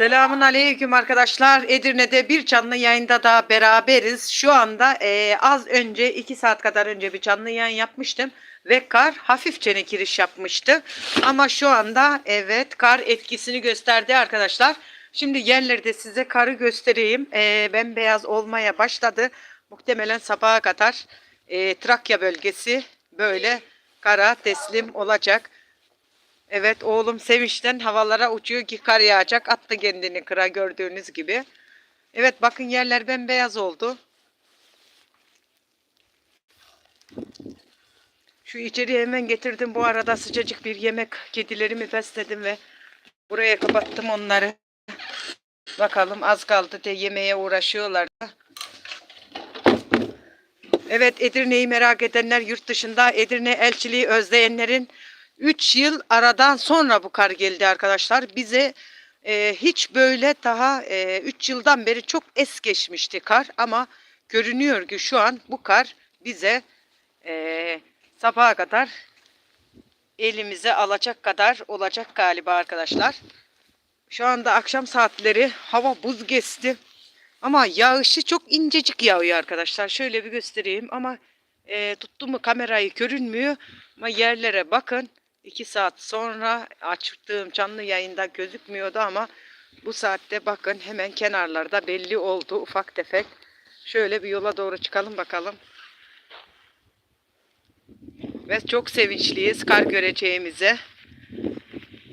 Selamun aleyküm arkadaşlar. Edirne'de bir canlı yayında daha beraberiz. Şu anda eee, az önce 2 saat kadar önce bir canlı yayın yapmıştım. Ve kar hafifçe giriş yapmıştı. Ama şu anda evet kar etkisini gösterdi arkadaşlar. Şimdi yerlerde size karı göstereyim. Eee bembeyaz olmaya başladı. Muhtemelen sabaha kadar eee, Trakya bölgesi böyle kara teslim olacak. Evet oğlum sevinçten havalara uçuyor ki kar yağacak. Attı kendini kıra gördüğünüz gibi. Evet bakın yerler bembeyaz oldu. Şu içeriye hemen getirdim. Bu arada sıcacık bir yemek kedilerimi besledim ve buraya kapattım onları. Bakalım az kaldı de yemeğe uğraşıyorlar. Evet Edirne'yi merak edenler yurt dışında Edirne elçiliği özleyenlerin 3 yıl aradan sonra bu kar geldi arkadaşlar. Bize e, hiç böyle daha 3 yıldan beri çok es geçmişti kar ama görünüyor ki şu an bu kar bize e, sabaha kadar elimize alacak kadar olacak galiba arkadaşlar. Şu anda akşam saatleri hava buz geçti. Ama yağışı çok incecik yağıyor arkadaşlar. Şöyle bir göstereyim ama e, tuttum mu kamerayı görünmüyor. Ama yerlere bakın. 2 saat sonra açtığım canlı yayında gözükmüyordu ama bu saatte bakın hemen kenarlarda belli oldu ufak tefek. Şöyle bir yola doğru çıkalım bakalım. Ve çok sevinçliyiz kar göreceğimize.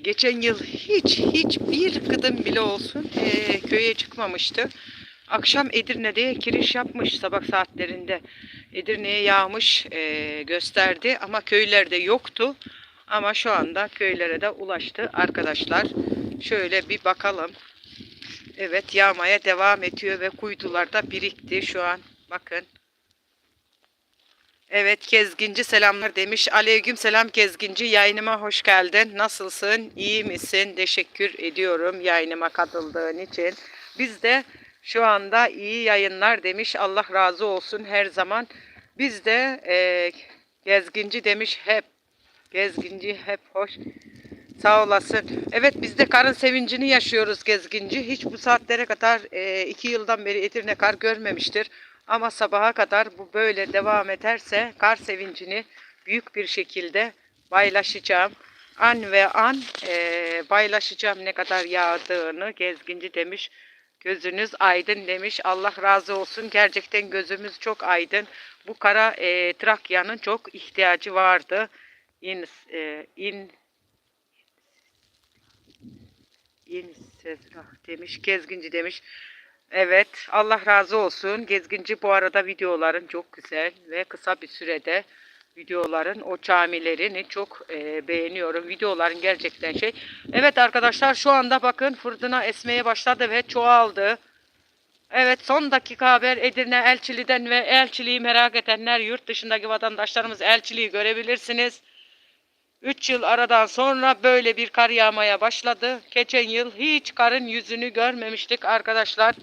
Geçen yıl hiç hiç bir gıdım bile olsun eee, köye çıkmamıştı. Akşam Edirne'de giriş yapmış sabah saatlerinde. Edirne'ye yağmış eee, gösterdi ama köylerde yoktu. Ama şu anda köylere de ulaştı arkadaşlar. Şöyle bir bakalım. Evet yağmaya devam ediyor ve kuytularda birikti şu an. Bakın. Evet Kezginci selamlar demiş. Aleyküm selam Kezginci. Yayınıma hoş geldin. Nasılsın? İyi misin? Teşekkür ediyorum yayınıma katıldığın için. Biz de şu anda iyi yayınlar demiş. Allah razı olsun her zaman. Biz de e, Gezginci demiş hep. Gezginci hep hoş. Sağ olasın. Evet biz de karın sevincini yaşıyoruz Gezginci. Hiç bu saatlere kadar e, iki yıldan beri Edirne kar görmemiştir. Ama sabaha kadar bu böyle devam ederse kar sevincini büyük bir şekilde paylaşacağım. An ve an e, paylaşacağım ne kadar yağdığını Gezginci demiş. Gözünüz aydın demiş. Allah razı olsun. Gerçekten gözümüz çok aydın. Bu kara e, Trakya'nın çok ihtiyacı vardı. İn, e, in, in demiş. Gezginci demiş. Evet. Allah razı olsun. Gezginci bu arada videoların çok güzel ve kısa bir sürede videoların o camilerini çok e, beğeniyorum. Videoların gerçekten şey. Evet arkadaşlar şu anda bakın fırtına esmeye başladı ve çoğaldı. Evet son dakika haber Edirne Elçili'den ve elçiliği merak edenler yurt dışındaki vatandaşlarımız elçiliği görebilirsiniz. 3 yıl aradan sonra böyle bir kar yağmaya başladı. Geçen yıl hiç karın yüzünü görmemiştik arkadaşlar.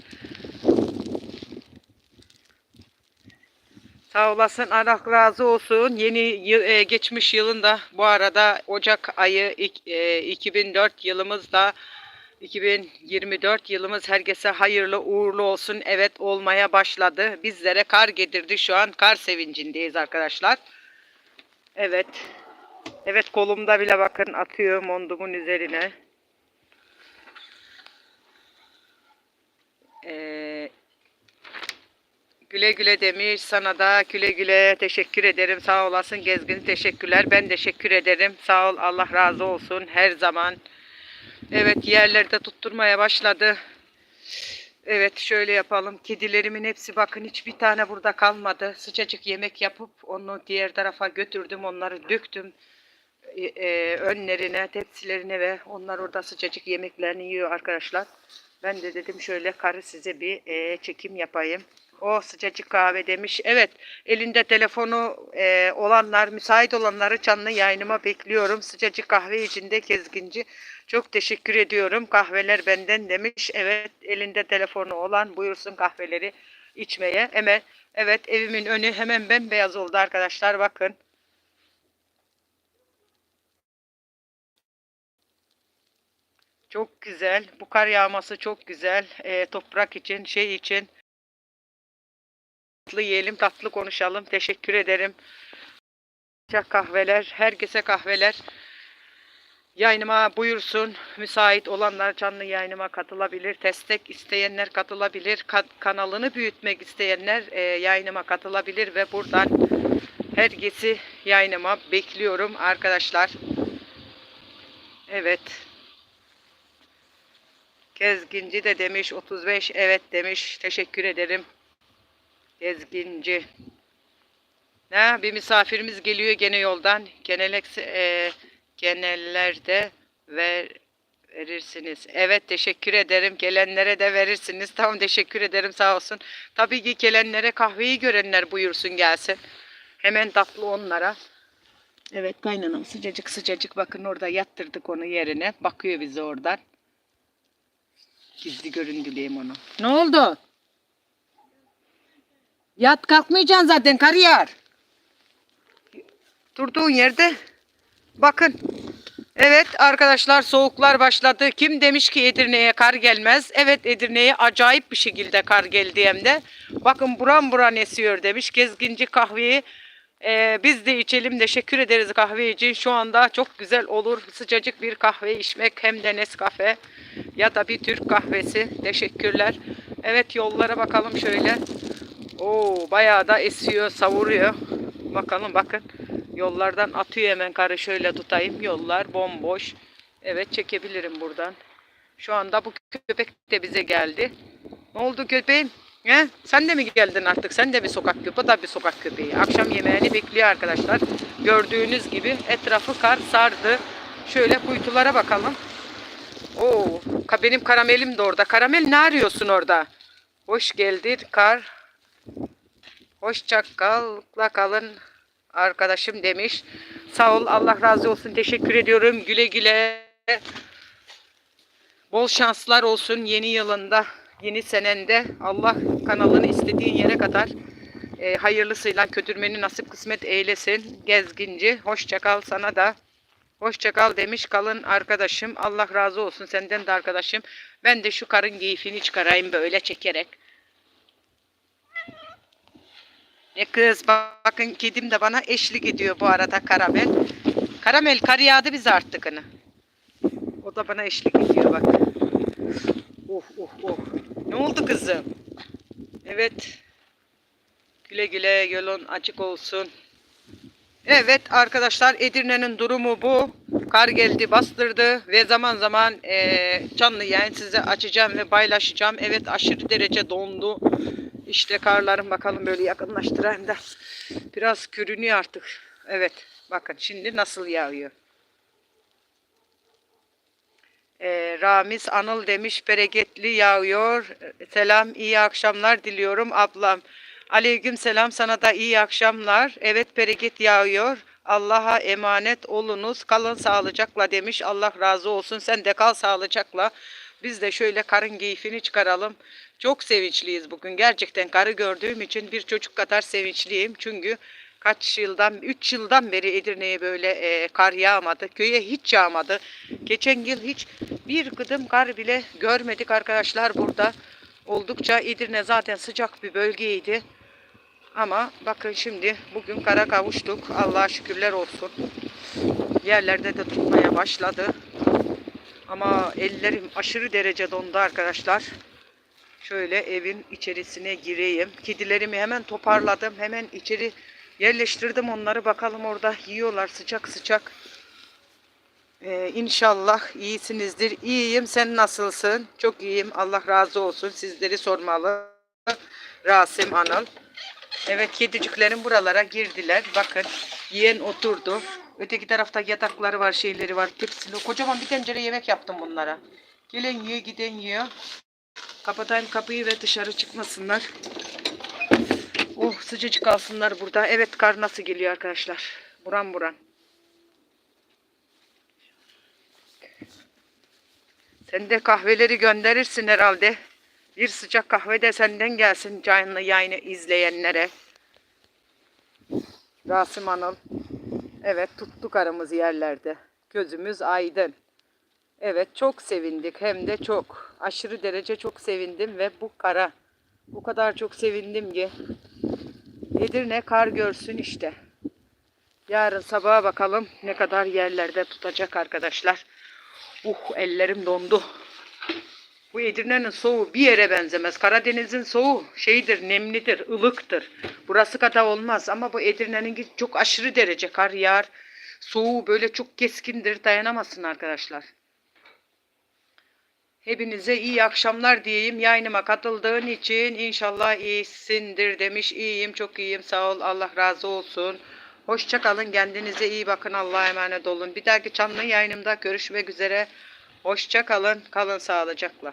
Sağ olasın Allah razı olsun. Yeni yıl, e, geçmiş yılında bu arada Ocak ayı e, 2004 yılımızda 2024 yılımız herkese hayırlı uğurlu olsun. Evet olmaya başladı. Bizlere kar getirdi. Şu an kar sevincindeyiz arkadaşlar. Evet. Evet kolumda bile bakın atıyor mondumun üzerine. Ee, güle güle demiş sana da güle güle. Teşekkür ederim. Sağ olasın gezgin. Teşekkürler. Ben teşekkür ederim. Sağ ol Allah razı olsun her zaman. Evet yerlerde tutturmaya başladı. Evet şöyle yapalım. Kedilerimin hepsi bakın hiçbir tane burada kalmadı. Sıcacık yemek yapıp onu diğer tarafa götürdüm. Onları döktüm e, e, önlerine, tepsilerine ve onlar orada sıcacık yemeklerini yiyor arkadaşlar. Ben de dedim şöyle karı size bir e, çekim yapayım. O sıcacık kahve demiş. Evet elinde telefonu e, olanlar, müsait olanları canlı yayınıma bekliyorum. Sıcacık kahve içinde kezginci. Çok teşekkür ediyorum. Kahveler benden demiş. Evet elinde telefonu olan buyursun kahveleri içmeye. Hemen evet evimin önü hemen bembeyaz oldu arkadaşlar bakın. Çok güzel. Bu kar yağması çok güzel. Ee, toprak için, şey için. Tatlı yiyelim, tatlı konuşalım. Teşekkür ederim. Sıcak kahveler, herkese kahveler. Yayınıma buyursun. Müsait olanlar canlı yayınıma katılabilir. Destek isteyenler katılabilir. Ka- kanalını büyütmek isteyenler e, yayınıma katılabilir ve buradan herkesi yayınıma bekliyorum arkadaşlar. Evet. Gezginci de demiş 35 evet demiş. Teşekkür ederim. Gezginci. Ne? Bir misafirimiz geliyor gene yoldan. Genelek e, genellerde ver, verirsiniz. Evet teşekkür ederim. Gelenlere de verirsiniz. Tamam teşekkür ederim sağ olsun. Tabii ki gelenlere kahveyi görenler buyursun gelsin. Hemen tatlı onlara. Evet kaynanam sıcacık sıcacık bakın orada yattırdık onu yerine. Bakıyor bize oradan. Gizli göründüleyim onu. Ne oldu? Yat kalkmayacaksın zaten kariyar. Durduğun yerde bakın. Evet arkadaşlar soğuklar başladı. Kim demiş ki Edirne'ye kar gelmez? Evet Edirne'ye acayip bir şekilde kar geldi hem de. Bakın buran buran esiyor demiş. Gezginci kahveyi ee, biz de içelim. Teşekkür ederiz kahve için. Şu anda çok güzel olur. Sıcacık bir kahve içmek hem de Nescafe ya da bir Türk kahvesi. Teşekkürler. Evet yollara bakalım şöyle. Oo bayağı da esiyor, savuruyor. Bakalım bakın. Yollardan atıyor hemen karı şöyle tutayım. Yollar bomboş. Evet çekebilirim buradan. Şu anda bu köpek de bize geldi. Ne oldu köpeğim? He? Sen de mi geldin artık? Sen de bir sokak köpeği, da bir sokak köpeği. Akşam yemeğini bekliyor arkadaşlar. Gördüğünüz gibi etrafı kar sardı. Şöyle kuytulara bakalım. Oo, benim karamelim de orada. Karamel ne arıyorsun orada? Hoş geldin kar. Hoşça kalla kalın arkadaşım demiş. Sağ ol Allah razı olsun teşekkür ediyorum. Güle güle. Bol şanslar olsun yeni yılında, yeni senende. Allah kanalını istediğin yere kadar e, hayırlısıyla kötürmeni nasip kısmet eylesin. Gezginci hoşça kal sana da. Hoşça kal demiş kalın arkadaşım. Allah razı olsun senden de arkadaşım. Ben de şu karın keyfini çıkarayım böyle çekerek. Ne kız bak- bakın kedim de bana eşlik ediyor bu arada karamel. Karamel kar yağdı bize artıkını. O da bana eşlik ediyor bak. Oh oh oh. Ne oldu kızım? Evet. Güle güle yolun açık olsun. Evet arkadaşlar Edirne'nin durumu bu. Kar geldi bastırdı ve zaman zaman eee, canlı yayın size açacağım ve paylaşacağım. Evet aşırı derece dondu. İşte karlarım bakalım böyle yakınlaştırayım da. Biraz görünüyor artık. Evet bakın şimdi nasıl yağıyor. Eee, Ramiz Anıl demiş bereketli yağıyor. Selam iyi akşamlar diliyorum ablam. Aleyküm selam sana da iyi akşamlar. Evet bereket yağıyor. Allah'a emanet olunuz. Kalın sağlıcakla demiş. Allah razı olsun. Sen de kal sağlıcakla. Biz de şöyle karın keyfini çıkaralım. Çok sevinçliyiz bugün. Gerçekten karı gördüğüm için bir çocuk kadar sevinçliyim. Çünkü kaç yıldan, 3 yıldan beri Edirne'ye böyle e, kar yağmadı. Köye hiç yağmadı. Geçen yıl hiç bir gıdım kar bile görmedik arkadaşlar burada. Oldukça Edirne zaten sıcak bir bölgeydi. Ama bakın şimdi bugün kara kavuştuk. Allah'a şükürler olsun. Yerlerde de tutmaya başladı. Ama ellerim aşırı derece dondu arkadaşlar. Şöyle evin içerisine gireyim. Kedilerimi hemen toparladım. Hemen içeri yerleştirdim onları. Bakalım orada yiyorlar sıcak sıcak. Ee, inşallah iyisinizdir. İyiyim. Sen nasılsın? Çok iyiyim. Allah razı olsun. Sizleri sormalı. Rasim Anıl. Evet kediciklerin buralara girdiler. Bakın yiyen oturdu. Öteki tarafta yatakları var, şeyleri var. Tepsili. Kocaman bir tencere yemek yaptım bunlara. Gelen yiyor, giden yiyor. Kapatayım kapıyı ve dışarı çıkmasınlar. Sıcacık kalsınlar burada. Evet kar nasıl geliyor arkadaşlar. Buran buran. Sen de kahveleri gönderirsin herhalde. Bir sıcak kahve de senden gelsin canlı yayını izleyenlere. Rasim Hanım. Evet tuttuk aramız yerlerde. Gözümüz aydın. Evet çok sevindik hem de çok. Aşırı derece çok sevindim ve bu kara. Bu kadar çok sevindim ki. Edirne kar görsün işte. Yarın sabaha bakalım ne kadar yerlerde tutacak arkadaşlar. Uh ellerim dondu. Bu Edirne'nin soğuğu bir yere benzemez. Karadeniz'in soğuğu şeydir, nemlidir, ılıktır. Burası kadar olmaz ama bu Edirne'nin çok aşırı derece kar yağar. Soğuğu böyle çok keskindir, dayanamazsın arkadaşlar. Hepinize iyi akşamlar diyeyim. Yayınıma katıldığın için inşallah iyisindir demiş. İyiyim, çok iyiyim. Sağ ol. Allah razı olsun. Hoşça kalın. Kendinize iyi bakın. Allah'a emanet olun. Bir dahaki canlı yayınımda görüşmek üzere. Hoşça kalın. Kalın sağlıcakla.